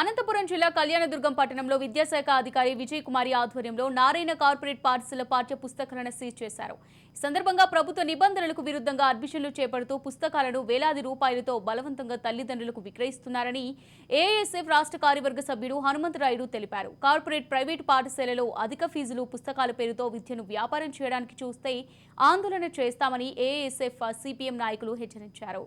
అనంతపురం జిల్లా కళ్యాణదుర్గం పట్టణంలో విద్యాశాఖ అధికారి విజయ్ కుమారి ఆధ్వర్యంలో నారాయణ కార్పొరేట్ పాఠశాల పాఠ్య పుస్తకాలను సీజ్ చేశారు. ఈ సందర్భంగా ప్రభుత్వ నిబంధనలకు విరుద్ధంగా అడ్మిషన్లు చేపడుతూ పుస్తకాలను వేలాది రూపాయలతో బలవంతంగా తల్లిదండ్రులకు విక్రయిస్తున్నారని ఏఎస్ఎఫ్ రాష్ట్ర కార్యవర్గ సభ్యుడు హనుమంతరాయుడు తెలిపారు. కార్పొరేట్ ప్రైవేట్ పాఠశాలలో అధిక ఫీజులు పుస్తకాల పేరుతో విద్యను వ్యాపారం చేయడానికి చూస్తే ఆందోళన చేస్తామని ఏఎస్ఎఫ్ సిపిఎం నాయకులు హెచ్చరించారు.